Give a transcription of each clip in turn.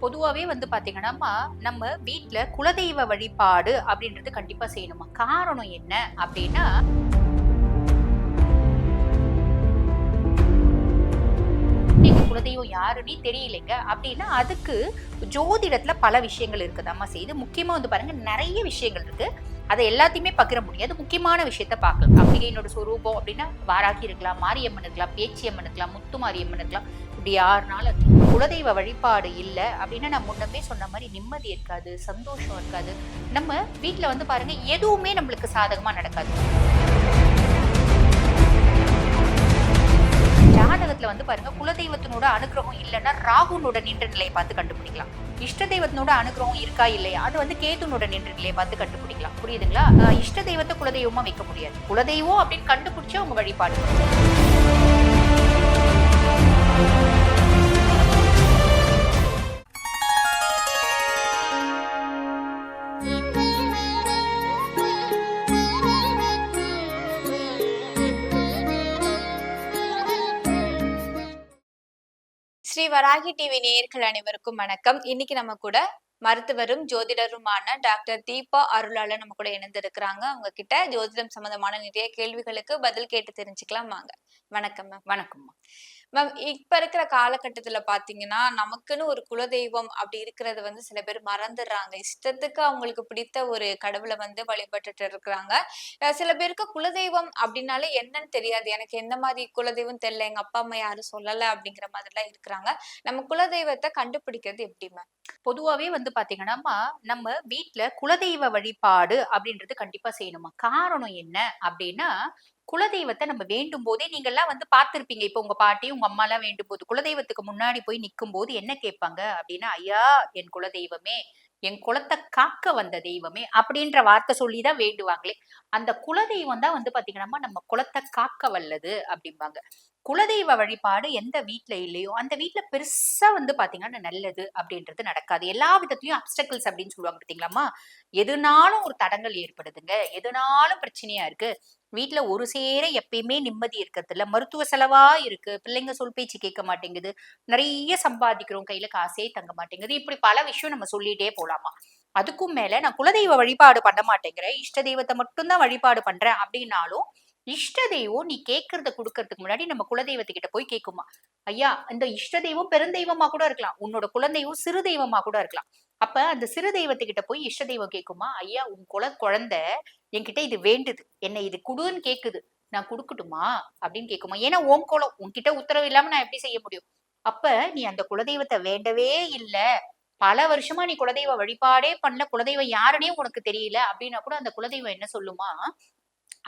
பொதுவாகவே வந்து பார்த்தீங்கன்னா நம்ம வீட்டில் குலதெய்வ வழிபாடு அப்படின்றது கண்டிப்பாக செய்யணுமா? காரணம் என்ன அப்படின்னா குலதெய்வம் யாருன்னே தெரியலைங்க. அப்படின்னா அதுக்கு ஜோதிடத்துல பல விஷயங்கள் இருக்குதாம்மா செய்து. முக்கியமா வந்து பாருங்க நிறைய விஷயங்கள் இருக்கு. அதை எல்லாத்தையுமே பகிர முடியாது. முக்கியமான விஷயத்த பார்க்கலாம். அம்பிகையினோட சொரூபம் அப்படின்னா வாராகி இருக்கலாம் மாரியம்மன் இருக்கலாம் பேச்சியம்மன் இருக்கலாம் முத்து மாரியம்மன் இருக்கலாம். இப்படி யாருனாலும் குலதெய்வ வழிபாடு இல்லை அப்படின்னா நான் முன்னமே சொன்ன மாதிரி நிம்மதி இருக்காது சந்தோஷம் இருக்காது. நம்ம வீட்டில் வந்து பாருங்க எதுவுமே நம்மளுக்கு சாதகமாக நடக்காது. ஜாதகத்துல வந்து பாருங்க குலதெய்வத்தினோட அனுகிரகம் இல்லைன்னா ராகுனோட நின்ற நிலையை பார்த்து கண்டுபிடிக்கலாம். இஷ்ட தெய்வத்தினோட அனுகிரகம் இருக்கா இல்லையா? அது வந்து கேதுனோட நின்ற நிலையை பார்த்து கண்டுபிடிக்கலாம். புரியுதுங்களா? இஷ்ட தெய்வத்தை குலதெய்வமா வைக்க முடியாது. குலதெய்வம் அப்படின்னு கண்டுபிடிச்சா உங்க வழிபாடு. வராகி டிவி நேயர்கள் அனைவருக்கும் வணக்கம். இன்னைக்கு நம்ம கூட மருத்துவரும் ஜோதிடருமான டாக்டர் தீபா அருளாளர் நம்ம கூட இணைந்திருக்கிறாங்க. அவங்க கிட்ட ஜோதிடம் சம்பந்தமான நிறைய கேள்விகளுக்கு பதில் கேட்டு தெரிஞ்சுக்கலாம் வாங்க. வணக்கம் மேம் வணக்கம்மா மேம் இப்ப இருக்கிற காலகட்டத்துல பாத்தீங்கன்னா நமக்குன்னு ஒரு குலதெய்வம் அப்படி இருக்கிறது வந்து சில பேர் மறந்துடுறாங்க. இஷ்டத்துக்கு அவங்களுக்கு பிடித்த ஒரு கடவுளை வந்து வழிபட்டுட்டு இருக்கிறாங்க. சில பேருக்கு குலதெய்வம் அப்படின்னாலே என்னன்னு தெரியாது. எனக்கு எந்த மாதிரி குலதெய்வம் தெரியல. எங்க அப்பா அம்மா யாரும் சொல்லல அப்படிங்கிற மாதிரிலாம் இருக்கிறாங்க. நம்ம குலதெய்வத்தை கண்டுபிடிக்கிறது எப்படி மேம் பொதுவாவே வந்து பாத்தீங்கன்னா நம்ம வீட்டுல குலதெய்வ வழிபாடு அப்படின்றது கண்டிப்பா செய்யணுமா காரணம் என்ன அப்படின்னா குலதெய்வத்தை நம்ம வேண்டும் போதே நீங்கள்லாம் வந்து பார்த்துருப்பீங்க. இப்போ உங்க பாட்டி உங்க அம்மா எல்லாம் வேண்டும் போது குலதெய்வத்துக்கு முன்னாடி போய் நிற்கும் போது என்ன கேட்பாங்க? அப்படின்னா ஐயா என் குலதெய்வமே என் குலத்தை காக்க வந்த தெய்வமே அப்படின்ற வார்த்தை சொல்லி தான் வேண்டுவாங்களே. அந்த குலதெய்வம் தான் வந்து பாத்தீங்கன்னா நம்ம குலத்தை காக்க வல்லது அப்படிம்பாங்க. குலதெய்வ வழிபாடு எந்த வீட்ல இல்லையோ அந்த வீட்டுல பெருசா வந்து பாத்தீங்கன்னா நல்லது அப்படின்றது நடக்காது. எல்லா விதத்துலயும் அப்டக்கிள்ஸ் அப்படின்னு சொல்லுவாங்க பாத்தீங்களாமா எதுனாலும் ஒரு தடங்கள் ஏற்படுதுங்க. எதுனாலும் பிரச்சனையா இருக்கு. வீட்டில் ஒரு சேர எப்பயுமே நிம்மதி இருக்கிறதில்ல. மருத்துவ செலவா இருக்கு. பிள்ளைங்க சொல் பேச்சு கேட்க மாட்டேங்குது. நிறைய சம்பாதிக்கிறோம். கையில காசே தங்க மாட்டேங்குது. இப்படி பல விஷயம் நம்ம சொல்லிட்டே போலாமா? அதுக்கும் மேல நான் குலதெய்வ வழிபாடு பண்ண மாட்டேங்கிறேன். இஷ்ட தெய்வத்தை மட்டும்தான் வழிபாடு பண்றேன் அப்படின்னாலும் இஷ்ட தெய்வம் நீ கேட்கறத கொடுக்கறதுக்கு முன்னாடி நம்ம குலதெய்வத்துக்கிட்ட போய் கேட்குமா? ஐயா இந்த இஷ்ட தெய்வம் பெருந்தெய்வமா கூட இருக்கலாம். உன்னோட குலதெய்வம் சிறு தெய்வமா கூட இருக்கலாம். அப்ப அந்த சிறு தெய்வத்துக்கிட்ட போய் இஷ்ட தெய்வம் கேட்குமா? ஐயா உன் குல குழந்தை என்கிட்ட இது வேண்டுது. என்னை இது குடுன்னு கேக்குது நான் கொடுக்கட்டுமா? அப்படின்னு கேட்குமா. ஏன்னா உன் குலம் உன்கிட்ட உத்தரவு இல்லாம நான் எப்படி செய்ய முடியும்? அப்ப நீ அந்த குலதெய்வத்தை வேண்டவே இல்ல. பல வருஷமா நீ குலதெய்வ வழிபாடே பண்ணல. குலதெய்வம் யாருன்னே உனக்கு தெரியல. அப்படின்னா கூட அந்த குலதெய்வம் என்ன சொல்லுமா?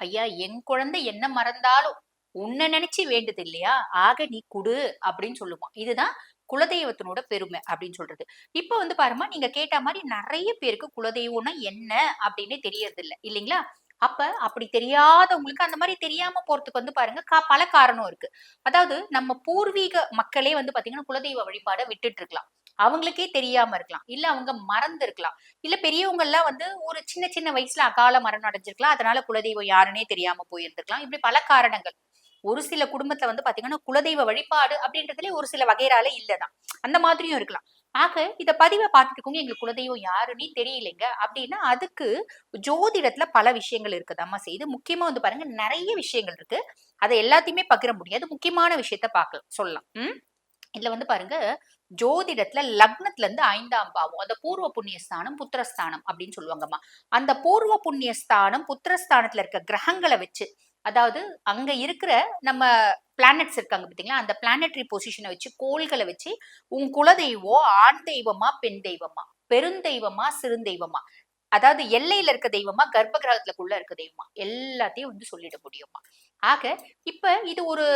ஐயா என் குழந்தை என்ன மறந்தாலும் உன்னை நினைச்சு வேண்டுது இல்லையா? ஆக நீ குடு. அப்படின்னு சொல்லுமா. இதுதான் குலதெய்வத்தினோட பெருமை அப்படின்னு சொல்றது. இப்ப வந்து பாருமா நீங்க கேட்ட மாதிரி நிறைய பேருக்கு குலதெய்வம்னா என்ன அப்படின்னு தெரியறது இல்ல இல்லைங்களா? அப்ப அப்படி தெரியாதவங்களுக்கு அந்த மாதிரி தெரியாம போறதுக்கு வந்து பாருங்க கா- பல காரணம் இருக்கு. அதாவது நம்ம பூர்வீக மக்களே வந்து பாத்தீங்கன்னா குலதெய்வ வழிபாடை விட்டுட்டு இருக்கலாம். அவங்களுக்கே தெரியாம இருக்கலாம். இல்ல அவங்க மறந்து இருக்கலாம். இல்ல பெரியவங்க எல்லாம் வந்து ஒரு சின்ன சின்ன வயசுல அகால மரணம் அடைஞ்சிருக்கலாம். அதனால குலதெய்வம் யாருன்னே தெரியாம போயிருந்திருக்கலாம். இப்படி பல காரணங்கள். ஒரு சில குடும்பத்துல வந்து பாத்தீங்கன்னா குலதெய்வ வழிபாடு அப்படின்றதுலயே ஒரு சில வகைரால இல்லதான். அந்த மாதிரியும் இருக்கலாம். ஆக இத பதிவை பார்த்துட்டு இருக்கவங்க எங்களுக்கு குலதெய்வம் யாருன்னே தெரியலைங்க. அப்படின்னா அதுக்கு ஜோதிடத்துல பல விஷயங்கள் இருக்குதாம்மா செய்து. முக்கியமா வந்து பாருங்க நிறைய விஷயங்கள் இருக்கு. அதை எல்லாத்தையுமே பகிர முடியாது. முக்கியமான விஷயத்த பார்க்கலாம். சொல்லலாம். உம் இதுல வந்து பாருங்க ஜோதிடத்துல லக்னத்துல இருந்து ஐந்தாம் பாவம் அந்த பூர்வ புண்ணிய ஸ்தானம் புத்திரஸ்தானம் அப்படின்னு சொல்லுவாங்கம்மா. அந்த பூர்வ புண்ணியஸ்தானம் புத்திரஸ்தானத்துல இருக்க கிரகங்களை வச்சு அதாவது அங்க இருக்கிற நம்ம பிளானட்ஸ் இருக்காங்க பார்த்தீங்களா அந்த பிளானட்ரி பொசிஷனை வச்சு கோள்களை வச்சு உன் குலதெய்வம் ஆண் தெய்வமா பெண் தெய்வமா பெருந்தெய்வமா சிறுந்தெய்வமா அதாவது எல்லையில இருக்க தெய்வமா கர்ப்ப கிரகத்துக்குள்ள இருக்க தெய்வமா எல்லாத்தையும் வந்து சொல்லிட முடியுமா? ஆக இப்ப இது ஒரு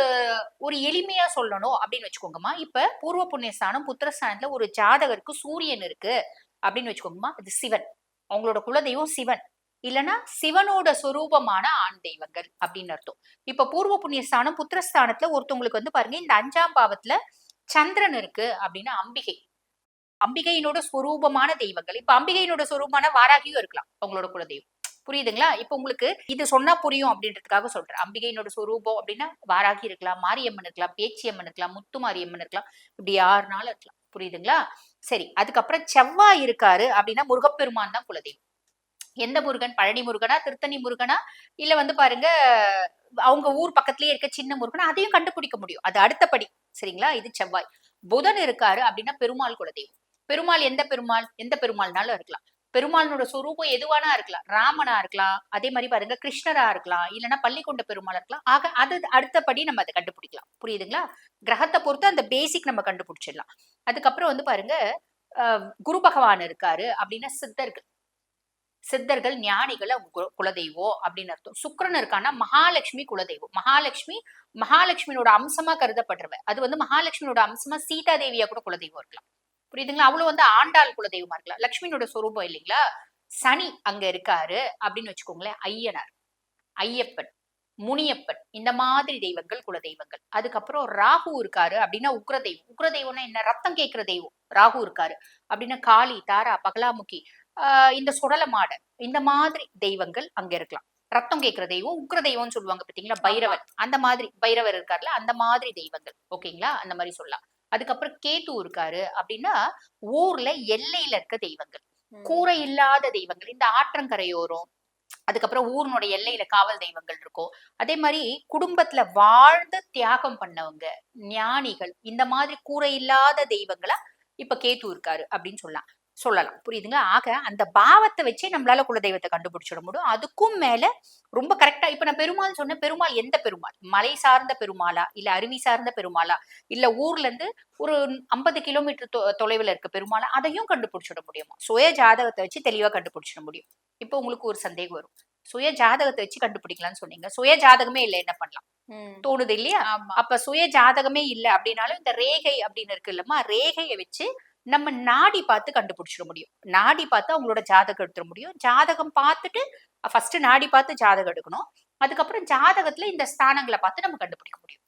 ஒரு எளிமையா சொல்லணும் அப்படின்னு வச்சுக்கோங்கம்மா. இப்ப பூர்வ புண்ணியஸ்தானம் புத்திரஸ்தானத்துல ஒரு ஜாதகருக்கு சூரியன் இருக்கு அப்படின்னு வச்சுக்கோங்கம்மா. அது சிவன். அவங்களோட குலதெய்வம் சிவன். இல்லனா சிவனோட சொரூபமான ஆண் தெய்வங்கள் அப்படின்னு அர்த்தம். இப்ப பூர்வ புண்ணியஸ்தானம் புத்திரஸ்தானத்துல ஒருத்தவங்களுக்கு வந்து பாருங்க இந்த அஞ்சாம் பாவத்துல சந்திரன் இருக்கு அப்படின்னா அம்பிகை. அம்பிகையினோட சொரூபமான தெய்வங்கள். இப்ப அம்பிகையினோட சொரூபமான வாராகியும் இருக்கலாம் அவங்களோட குலதெய்வம். புரியுதுங்களா? இப்ப உங்களுக்கு இது சொன்னா புரியும் அப்படின்றதுக்காக சொல்றேன். அம்பிகையினோட சொரூபம் அப்படின்னா வாராகி இருக்கலாம் மாரியம்மன் இருக்கலாம் பேச்சியம்மன் இருக்கலாம் முத்து மாரியம்மன் இருக்கலாம். இப்படி யாருனாலும் இருக்கலாம். புரியுதுங்களா? சரி அதுக்கப்புறம் செவ்வாய் இருக்காரு அப்படின்னா முருகப்பெருமான் தான் குலதெய்வம். எந்த முருகன்? பழனி முருகனா? திருத்தணி முருகனா? இல்ல வந்து பாருங்க அவங்க ஊர் பக்கத்துலயே இருக்க சின்ன முருகனா? அதையும் கண்டுபிடிக்க முடியும். அது அடுத்தபடி. சரிங்களா? இது செவ்வாய். புதன் இருக்காரு அப்படின்னா பெருமாள் குலதெய்வம். பெருமாள் எந்த பெருமாள்? எந்த பெருமாள்னாலும் இருக்கலாம். பெருமாளனோட சொரூபம் எதுவானா இருக்கலாம். ராமனா இருக்கலாம். அதே மாதிரி பாருங்க கிருஷ்ணரா இருக்கலாம். இல்லைன்னா பள்ளிக்கொண்ட பெருமாளா இருக்கலாம். ஆக அது அடுத்தபடி நம்ம அதை கண்டுபிடிக்கலாம். புரியுதுங்களா? கிரகத்தை பொறுத்து அந்த பேசிக் நம்ம கண்டுபிடிச்சிடலாம். அதுக்கப்புறம் வந்து பாருங்க அஹ், குரு பகவான் இருக்காரு அப்படின்னா சித்தர்கள். சித்தர்கள் ஞானிகள் அவங்க குலதெய்வம் அப்படின்னு அர்த்தம். சுக்கிரன் இருக்கான்னா மகாலட்சுமி குலதெய்வம். மகாலட்சுமி மகாலட்சுமியோட அம்சமா கருதப்படுறவ. அது வந்து மகாலட்சுமியோட அம்சமா சீதா தேவியா கூட குலதெய்வம் இருக்கலாம். புரியுதுங்களா? அவ்வளவு வந்து ஆண்டாள் குலதெய்வமா இருக்கலாம். லட்சுமியோட சொரூபம் இல்லைங்களா? சனி அங்க இருக்காரு அப்படின்னு வச்சுக்கோங்களேன் ஐயனார் ஐயப்பன் முனியப்பன் இந்த மாதிரி தெய்வங்கள் குலதெய்வங்கள். அதுக்கப்புறம் ராகு இருக்காரு அப்படின்னா உக்ர தெய்வம் உக்ர தெய்வம்னா என்ன? ரத்தம் கேட்கிற தெய்வம். ராகு இருக்காரு அப்படின்னா காளி தாரா பகலாமுகி இந்த சுடல மாட இந்த மாதிரி தெய்வங்கள் அங்க இருக்கலாம். ரத்தம் கேட்கிற தெய்வம் உக்ர தெய்வம்னு சொல்லுவாங்க பாத்தீங்களா? பைரவர். அந்த மாதிரி பைரவர் இருக்காருல்ல அந்த மாதிரி தெய்வங்கள். ஓகேங்களா? அந்த மாதிரி சொல்லலாம். அதுக்கப்புறம் கேத்து இருக்காரு அப்படின்னா ஊர்ல எல்லையில இருக்க தெய்வங்கள். கூரை இல்லாத தெய்வங்கள் இந்த ஆற்றங்கரையோரம் அதுக்கப்புறம் ஊரினுடைய எல்லையில காவல் தெய்வங்கள் இருக்கும். அதே மாதிரி குடும்பத்துல வாழ்ந்து தியாகம் பண்ணவங்க ஞானிகள் இந்த மாதிரி கூரை இல்லாத தெய்வங்களா இப்ப கேத்து இருக்காரு அப்படின்னு சொல்லலாம். சொல்லலாம். புரியுதுங்களா ஆக அந்த பாவத்தை வச்சே நம்மளால குலதெய்வத்தை கண்டுபிடிச்சிட முடியும். அதுக்கும் மேல ரொம்ப கரெக்டா இப்ப நான் பெருமாள் சொன்ன பெருமாள் எந்த பெருமாள்? மலை சார்ந்த பெருமாளா? இல்ல அருவி சார்ந்த பெருமாளா? இல்ல ஊர்ல இருந்து ஒரு ஐம்பது கிலோமீட்டர் தொலைவுல இருக்க பெருமாளா? அதையும் கண்டுபிடிச்சிட முடியுமா? சுய ஜாதகத்தை வச்சு தெளிவா கண்டுபிடிச்சிட முடியும். இப்போ உங்களுக்கு ஒரு சந்தேகம் வரும். சுய ஜாதகத்தை வச்சு கண்டுபிடிக்கலாம்னு சொன்னீங்க. சுய ஜாதகமே இல்ல என்ன பண்ணலாம். தோணுது இல்லையா? அப்ப சுய ஜாதகமே இல்ல அப்படின்னாலும் இந்த ரேகை அப்படின்னு இருக்கு இல்லம்மா ரேகையை வச்சு நம்ம நாடி பார்த்து கண்டுபிடிச்சிட முடியும். நாடி பார்த்து அவங்களோட ஜாதகம் எடுத்துட முடியும். ஜாதகம் பார்த்துட்டு ஃபர்ஸ்ட் நாடி பார்த்து ஜாதகம் எடுக்கணும். அதுக்கப்புறம் ஜாதகத்துல இந்த ஸ்தானங்களை பார்த்து நம்ம கண்டுபிடிக்க முடியும்.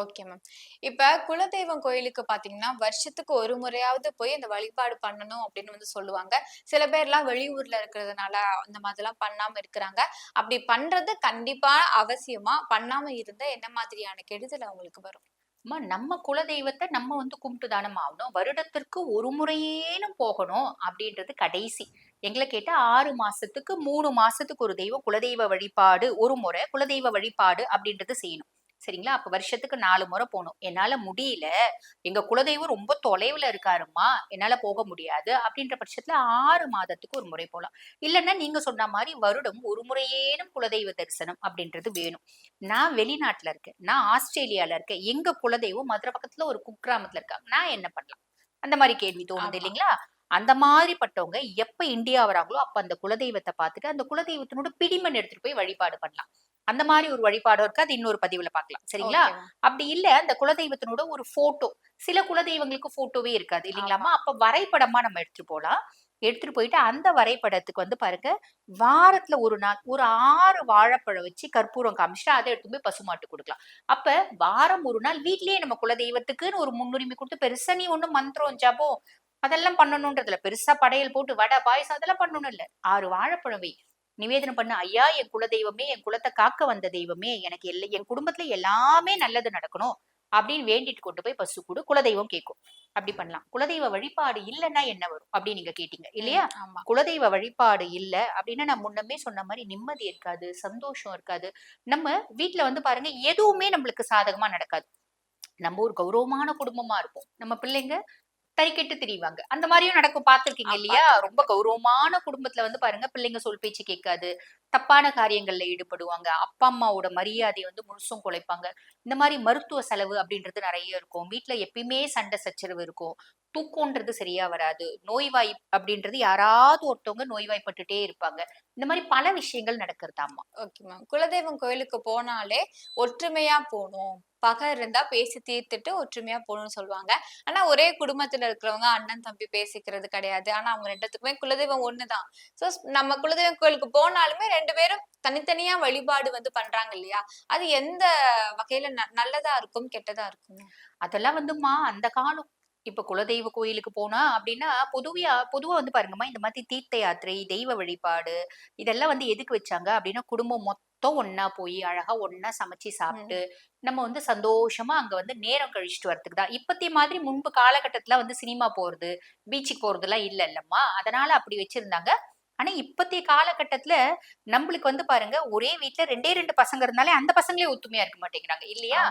ஓகே மேம் இப்ப குலதெய்வம் கோயிலுக்கு பாத்தீங்கன்னா வருஷத்துக்கு ஒரு முறையாவது போய் அந்த வழிபாடு பண்ணணும் அப்படின்னு வந்து சொல்லுவாங்க. சில பேர்லாம் வெளியூர்ல இருக்கிறதுனால அந்த மாதிரிலாம் பண்ணாம இருக்கிறாங்க. அப்படி பண்றது கண்டிப்பா அவசியமா. பண்ணாம இருந்தா என்ன மாதிரியான கெடுதல் அவங்களுக்கு வரும்? அம்மா நம்ம குலதெய்வத்தை நம்ம வந்து கும்பிட்டு தானம் ஆகணும். வருடத்திற்கு ஒரு முறையேனும் போகணும் அப்படின்றது கடைசி. எங்களை கேட்டா ஆறு மாசத்துக்கு மூணு மாசத்துக்கு ஒரு தெய்வம் குலதெய்வ வழிபாடு ஒரு முறை குலதெய்வ வழிபாடு அப்படின்றது செய்யணும். சரிங்களா? அப்ப வருஷத்துக்கு நாலு முறை போகணும் என்னால முடியல. எங்க குலதெய்வம் ரொம்ப தொலைவுல இருக்காருமா என்னால போக முடியாது. அப்படின்ற பட்சத்துல ஆறு மாதத்துக்கு ஒரு முறை போகலாம் இல்லைன்னா நீங்க சொன்ன மாதிரி வருடம் ஒரு முறையேனும் குலதெய்வ தரிசனம் அப்படின்றது வேணும். நான் வெளிநாட்டுல இருக்கேன். நான் ஆஸ்திரேலியால இருக்கேன். எங்க குலதெய்வம் மதுரை பக்கத்துல ஒரு குக்கிராமத்துல இருக்காங்க நான் என்ன பண்ணலாம்? அந்த மாதிரி கேள்வி தோணுது. இல்லைங்களா? அந்த மாதிரிப்பட்டவங்க எப்ப இந்தியா வராங்களோ அப்ப அந்த குலதெய்வத்தை பார்த்துட்டு அந்த குலதெய்வத்தினோட பிடிமன் எடுத்துட்டு போய் வழிபாடு பண்ணலாம். அந்த மாதிரி ஒரு வழிபாடு இருக்கு. அது இன்னொரு பதிவுல பார்க்கலாம். சரிங்களா. அப்படி இல்ல அந்த குலதெய்வத்தினோட ஒரு போட்டோ சில குலதெய்வங்களுக்கு போட்டோவே இருக்காது இல்லைங்களாமா அப்ப வரைபடமா நம்ம எடுத்துட்டு போலாம். எடுத்துட்டு போயிட்டு அந்த வரைபடத்துக்கு வந்து பாருங்க வாரத்துல ஒரு நாள் ஒரு ஆறு வாழைப்பழம் வச்சு கற்பூரம் காமிச்சிட்டு அதை எடுத்து போய் பசுமாட்டு கொடுக்கலாம். அப்ப வாரம் ஒரு நாள் வீட்லயே நம்ம குலதெய்வத்துக்குன்னு ஒரு முன்னுரிமை கொடுத்து பெருசா நீ மந்திரம் ஜபம் அதெல்லாம் பண்ணணும்ன்றதுல பெருசா படையல் போட்டு வடை பாயசம் அதெல்லாம் பண்ணணும் இல்ல. ஆறு வாழைப்பழம் வை. நிவேதனம் பண்ண. ஐயா என் குலதெய்வமே என் குலத்தை காக்க வந்த தெய்வமே எனக்கு எல்லா என் குடும்பத்துல எல்லாமே நல்லது நடக்கணும் அப்படின்னு வேண்டிட்டு கொண்டு போய் பசு கொடு குலதெய்வம் கேட்கும் அப்படி பண்ணலாம். குலதெய்வ வழிபாடு இல்லைன்னா என்ன வரும்? அப்படின்னு நீங்க கேட்டீங்க. இல்லையா? குலதெய்வ வழிபாடு இல்ல அப்படின்னா நான் முன்னமே சொன்ன மாதிரி நிம்மதி இருக்காது சந்தோஷம் இருக்காது. நம்ம வீட்ல வந்து பாருங்க எதுவுமே நம்மளுக்கு சாதகமா நடக்காது. நம்ம ஒரு கௌரவமான குடும்பமா இருப்போம். நம்ம பிள்ளைங்க தறிக்கெட்டு திரிவாங்க. அந்த மாதிரியும் நடக்கும் பார்த்திருக்கீங்க இல்லையா? ரொம்ப கௌரவமான குடும்பத்துல வந்து பாருங்க பிள்ளைங்க சொல் பேச்சு கேட்காது. தப்பான காரியங்கள்ல ஈடுபடுவாங்க. அப்பா அம்மாவோட மரியாதையை வந்து முழுசும் குலைப்பாங்க. இந்த மாதிரி மருத்துவ செலவு அப்படின்றது நிறைய இருக்கும். வீட்ல எப்பயுமே சண்டை சச்சரவு இருக்கும். தூக்கம்ன்றது சரியா வராது. நோய்வாய் அப்படின்றது யாராவது ஒருத்தவங்க நோய்வாய்ப்பட்டுட்டே இருப்பாங்க. இந்த மாதிரி பல விஷயங்கள் நடக்கிறதாமா ஓகே மேம். குலதெய்வம் கோயிலுக்கு போனாலே ஒற்றுமையா போகணும் பகை இருந்தா பேசி தீர்த்துட்டு ஒற்றுமையா போகணும்னு சொல்லுவாங்க. ஆனா ஒரே குடும்பத்துல இருக்கிறவங்க அண்ணன் தம்பி பேசிக்கிறது கிடையாது. ஆனா அவங்க ரெண்டுத்துக்குமே குலதெய்வம் ஒண்ணுதான். சோ நம்ம குலதெய்வம் கோயிலுக்கு போனாலுமே ரெண்டு பேரும் தனித்தனியா வழிபாடு வந்து பண்றாங்க இல்லையா? அது எந்த வகையில ந- நல்லதா இருக்கும் கெட்டதா இருக்கும் அதெல்லாம் வந்துமா அந்த காலம். இப்ப குலதெய்வ கோயிலுக்கு போனா அப்படின்னா பொதுவையா பொதுவா வந்து பாருங்கம்மா இந்த மாதிரி தீர்த்த யாத்திரை தெய்வ வழிபாடு இதெல்லாம் வந்து எதுக்கு வச்சாங்க அப்படின்னா குடும்பம் மொத்தம் ஒண்ணா போய் அழகா ஒண்ணா சமைச்சு சாப்பிட்டு நம்ம வந்து சந்தோஷமா அங்க வந்து நேரம் கழிச்சுட்டு வரதுக்கு தான். இப்பத்திய மாதிரி முன்பு காலகட்டத்துல வந்து சினிமா போறது பீச்சுக்கு போறதெல்லாம் இல்ல இல்லம்மா. அதனால அப்படி வச்சிருந்தாங்க. ஆனா இப்பத்திய காலகட்டத்துல நம்மளுக்கு வந்து பாருங்க ஒரே வீட்ல ரெண்டே ரெண்டு பசங்க இருந்தாலே அந்த பசங்களே ஒத்துமையா இருக்க மாட்டேங்கிறாங்க இல்லையா.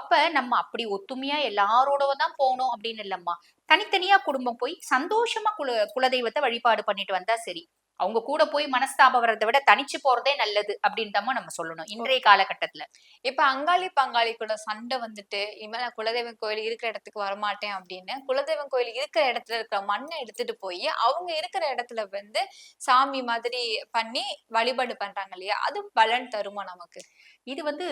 அப்ப நம்ம அப்படி ஒத்துமையா எல்லாரோட தான் போகணும் அப்படின்னு இல்லம்மா. தனித்தனியா குடும்பம் போய் சந்தோஷமா குல குலதெய்வத்தை வழிபாடு பண்ணிட்டு வந்தா சரி. அவங்க கூட போய் மனஸ்தாபம் வர்றதை விட தனிச்சு போறதே நல்லது அப்படின்னு நம்ம சொல்லணும் இன்றைய காலகட்டத்துல. இப்ப அங்காளி பங்காளி கூட சண்டை வந்துட்டு இனிமேல் நான் குலதெய்வம் கோயில் இருக்கிற இடத்துக்கு வரமாட்டேன் அப்படின்னு குலதெய்வம் கோயில் இருக்கிற இடத்துல இருக்கிற மண்ணை எடுத்துட்டு போய் அவங்க இருக்கிற இடத்துல வந்து சாமி மாதிரி பண்ணி வழிபாடு பண்றாங்க இல்லையா? அது பலன் தருமா நமக்கு? இது வந்து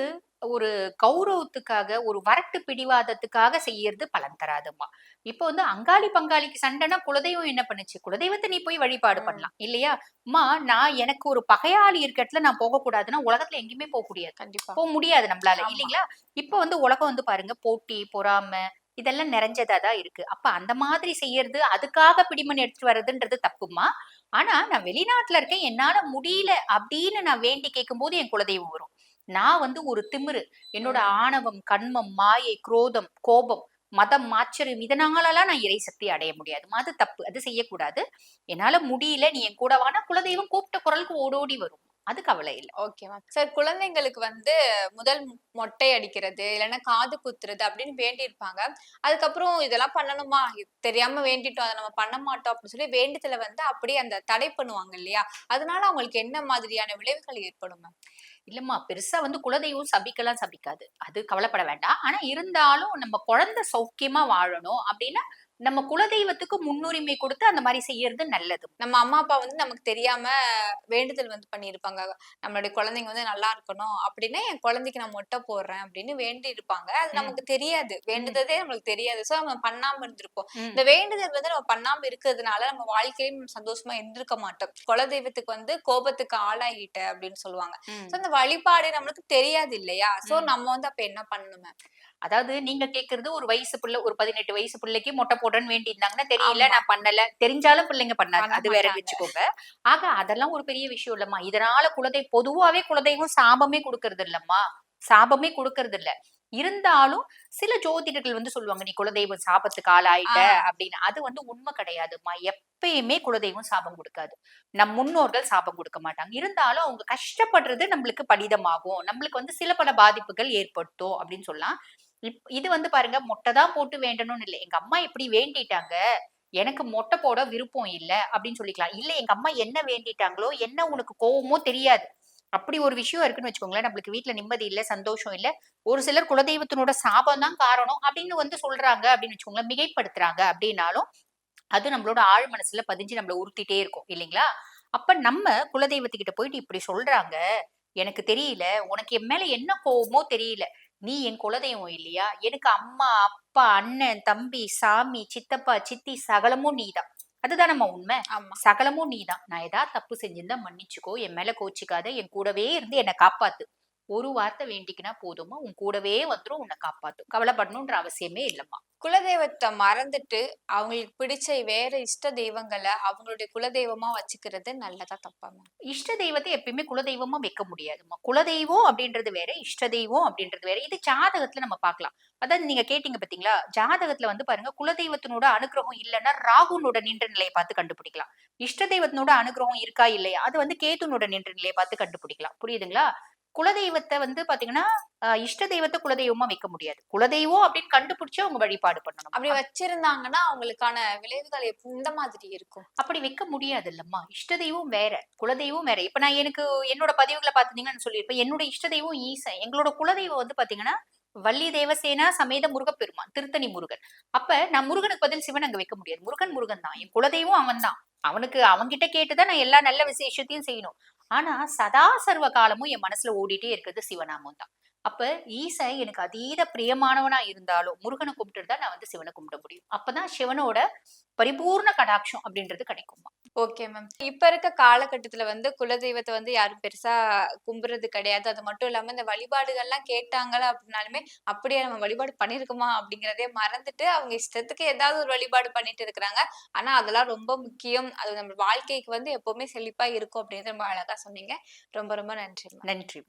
ஒரு கௌரவத்துக்காக ஒரு வரட்டு பிடிவாதத்துக்காக செய்யறது பலன் தராதும்மா. இப்போ வந்து அங்காளி பங்காளிக்கு சண்டைனா குலதெய்வம் என்ன பண்ணுச்சு? குலதெய்வத்தை நீ போய் வழிபாடு. பண்ணலாம் இல்லையா? அம்மா நான் எனக்கு ஒரு பகையாளி இருக்கட்டுல நான் போக கூடாதுன்னா உலகத்துல எங்கேயுமே போக முடியாது. கண்டிப்பா. போக முடியாது நம்மளால. இல்லைங்களா? இப்ப வந்து உலகம் வந்து பாருங்க போட்டி பொறாமை இதெல்லாம் நிறைஞ்சதா தான் இருக்கு. அப்ப அந்த மாதிரி செய்யறது அதுக்காக பிடிமண் எடுத்துட்டு வர்றதுன்றது தப்புமா ஆனா நான் வெளிநாட்டுல இருக்கேன் என்னால முடியல அப்படின்னு நான் வேண்டி கேட்கும் போது என் குலதெய்வம் வரும். நான் வந்து ஒரு திமிரு. என்னோட. ஆணவம் கண்மம் மாயை குரோதம் கோபம் மதம் ஆச்சரியம் இதனாலலாம் நான் இறை சக்தி அடைய முடியாது. அது தப்பு. அது செய்யக்கூடாது. என்னால முடியல. நீ என் கூட வானா. குலதெய்வம் கூப்பிட்ட குரலுக்கு ஓடோடி வரும். அது கவலை இல்லை. Okay ma'am. சார் குழந்தைங்களுக்கு வந்து முதல் மொட்டை அடிக்கிறது இல்லைன்னா காது குத்துறது அப்படின்னு வேண்டியிருப்பாங்க. அதுக்கப்புறம் இதெல்லாம் பண்ணணுமா? தெரியாம வேண்டிட்டோம். அதை நம்ம பண்ண மாட்டோம் அப்படின்னு சொல்லி வேண்டுதலை வந்து அப்படியே அந்த தடை பண்ணுவாங்க இல்லையா? அதனால அவங்களுக்கு என்ன மாதிரியான விளைவுகள் ஏற்படும் மேம்? இல்லம்மா பெருசா வந்து குலதெய்வம் சபிக்கலாம் சபிக்காது. அது கவலைப்பட வேண்டாம். ஆனா இருந்தாலும் நம்ம குழந்தை சௌக்கியமா வாழணும் அப்படின்னா நம்ம குலதெய்வத்துக்கு முன்னுரிமை கொடுத்து அந்த மாதிரி செய்யறது நல்லது. நம்ம அம்மா அப்பா வந்து நமக்கு தெரியாம வேண்டுதல் வந்து பண்ணியிருப்பாங்க. நம்மளுடைய குழந்தைங்க வந்து நல்லா இருக்கணும் அப்படின்னு என் குழந்தைக்கு நான் மொட்டை போடுறேன் அப்படின்னு வேண்டி இருப்பாங்க. அது. நமக்கு தெரியாது. வேண்டுததே நம்மளுக்கு தெரியாது. சோ நம்ம பண்ணாம இருந்திருப்போம். இந்த வேண்டுதல் வந்து நம்ம பண்ணாம இருக்கிறதுனால நம்ம வாழ்க்கையிலும் நம்ம சந்தோஷமா இருந்திருக்க மாட்டோம். குலதெய்வத்துக்கு வந்து கோபத்துக்கு ஆளாகிட்ட அப்படின்னு சொல்லுவாங்க. சோ அந்த வழிபாடு நம்மளுக்கு தெரியாது இல்லையா? சோ. நம்ம வந்து அப்ப என்ன பண்ணணுமே? அதாவது நீங்க கேக்குறது ஒரு வயசு புள்ள ஒரு பதினெட்டு வயசு பிள்ளைக்கு மொட்டை போடுறேன்னு வேண்டி இருந்தாங்கன்னா தெரியல. நான் பண்ணல. தெரிஞ்சாலும் பிள்ளைங்க பண்ணாது. பண்ண அது வேற. வச்சுக்கோங்க. ஆக அதெல்லாம் ஒரு பெரிய விஷயம் இல்லம்மா. இதனால குலதெய் பொதுவாவே குலதெய்வம் சாபமே கொடுக்கறது இல்லம்மா. சாபமே கொடுக்கறது இல்ல. இருந்தாலும் சில ஜோதிடர்கள் வந்து சொல்லுவாங்க நீ குலதெய்வம் சாபத்துக்கு ஆளாயிட்ட. அப்படின்னு. அது வந்து உண்மை கிடையாதும்மா. எப்பயுமே குலதெய்வம் சாபம் கொடுக்காது. நம் முன்னோர்கள் சாபம் கொடுக்க மாட்டாங்க. இருந்தாலும் அவங்க கஷ்டப்படுறது நம்மளுக்கு பலிதமாகும். நம்மளுக்கு வந்து சில பல பாதிப்புகள் ஏற்படுத்தும் அப்படின்னு சொல்லலாம். இப் இது வந்து பாருங்க மொட்டை தான் போட்டு வேண்டணும்னு இல்லை. எங்க அம்மா எப்படி வேண்டிட்டாங்க எனக்கு மொட்டை போட விருப்பம் இல்ல அப்படின்னு சொல்லிக்கலாம். இல்ல எங்க அம்மா என்ன வேண்டிட்டாங்களோ என்ன உனக்கு கோவமோ தெரியாது. அப்படி ஒரு விஷயம் இருக்குன்னு வச்சுக்கோங்களேன் நம்மளுக்கு வீட்டுல நிம்மதி இல்ல சந்தோஷம் இல்ல. ஒரு சிலர் குலதெய்வத்தினோட சாபம் தான் காரணம் அப்படின்னு வந்து சொல்றாங்க அப்படின்னு வச்சுக்கோங்களேன் மிகைப்படுத்துறாங்க அப்படின்னாலும் அது நம்மளோட ஆழ் மனசுல பதிஞ்சு நம்மள உறுத்திட்டே இருக்கும் இல்லைங்களா? அப்ப நம்ம குலதெய்வத்துக்கிட்ட போயிட்டு இப்படி சொல்றாங்க எனக்கு தெரியல உனக்கு என் மேல என்ன கோவமோ தெரியல. நீ என் குலதெய்வம் இல்லையா? எனக்கு அம்மா அப்பா அண்ணன் தம்பி சாமி சித்தப்பா சித்தி சகலமும் நீதான். அதுதான் நம்ம உண்மை சகலமும் நீதான். நான் ஏதாவது தப்பு செஞ்சிருந்தா மன்னிச்சுக்கோ என் மேல கோச்சிக்காத என் கூடவே இருந்து என்னை காப்பாத்து. ஒரு வார்த்தை வேண்டிக்கினா போதுமா? உன் கூடவே வந்துரும் உன்னை காப்பாத்தும். கவலைப்படணும்ன்ற அவசியமே இல்லம்மா. குலதெய்வத்தை மறந்துட்டு அவங்களுக்கு பிடிச்ச வேற இஷ்ட தெய்வங்களை அவங்களுடைய குலதெய்வமா வச்சுக்கிறது நல்லதா தப்பா மேம்? இஷ்ட தெய்வத்தை எப்பயுமே குலதெய்வமா வைக்க முடியாதும்மா. குலதெய்வம் அப்படின்றது வேற இஷ்ட தெய்வம் அப்படின்றது வேற. இது ஜாதகத்துல நம்ம பார்க்கலாம். அதாவது நீங்க கேட்டீங்க பாத்தீங்களா? ஜாதகத்துல வந்து பாருங்க குலதெய்வத்தினோட அனுகிரகம் இல்லைன்னா ராகுனோட நின்ற நிலையை பார்த்து கண்டுபிடிக்கலாம். இஷ்ட தெய்வத்தினோட அனுகிரகம் இருக்கா இல்லையா? அது வந்து கேதுனோட நின்ற நிலையை பார்த்து கண்டுபிடிக்கலாம். புரியுதுங்களா? குலதெய்வத்தை வந்து பாத்தீங்கன்னா இஷ்ட தெய்வத்தை குலதெய்வமா வைக்க முடியாது. குலதெய்வம் அப்படின்னு கண்டுபிடிச்சு அவங்க வழிபாடு பண்ணணும். அப்படி வச்சிருந்தாங்கன்னா அவங்களுக்கான விளைவுகள் இந்த மாதிரி இருக்கும். அப்படி வைக்க முடியாது இல்லம்மா இஷ்ட தெய்வம் வேற குலதெய்வம் வேற. இப்ப நான் எனக்கு என்னோட பதிவுகளை பாத்தீங்கன்னு சொல்லியிருப்பேன் என்னோட இஷ்ட தெய்வம் ஈசன். எங்களோட குலதெய்வம் வந்து பாத்தீங்கன்னா வள்ளி தேவசேனா சமேத முருகப்பெருமான் திருத்தணி முருகன். அப்ப நான் முருகனுக்கு பதில் சிவன் அங்க வைக்க முடியாது. முருகன் முருகன் தான் என் குலதெய்வம் அவன் தான் அவனுக்கு அவன்கிட்ட கேட்டுதான் நான் எல்லா நல்ல விசேஷத்தையும் செய்யணும். ஆனா சதா சர்வ காலமும் என் மனசுல ஓடிட்டே இருக்கிறது சிவநாமம் தான் அப்ப ஈசன் எனக்கு அதீத பிரியமானவனா இருந்தாலும் முருகனை கும்பிட்டு தான் நான் வந்து சிவனை கும்பிட முடியும் அப்பதான் சிவனோட பரிபூர்ண கடாட்சம் அப்படின்றது கிடைக்குமா ஓகே மேம். இப்ப இருக்க காலகட்டத்துல வந்து குலதெய்வத்த வந்து யாரும் பெருசா கும்புறது கிடையாது. அது மட்டும் இல்லாம இந்த வழிபாடுகள்லாம் கேட்டாங்க அப்படின்னாலுமே, அப்படியே நம்ம வழிபாடு பண்ணியிருக்கோமா அப்படிங்கிறதே மறந்துட்டு, அவங்க இஷ்டத்துக்கு ஏதாவது ஒரு வழிபாடு பண்ணிட்டு இருக்கிறாங்க. ஆனா அதெல்லாம் ரொம்ப முக்கியம். அது நம்ம வாழ்க்கைக்கு வந்து எப்பவுமே செழிப்பா இருக்கும் அப்படின்றத ரொம்ப அழகா சொன்னீங்க. ரொம்ப ரொம்ப நன்றி மேம். நன்றி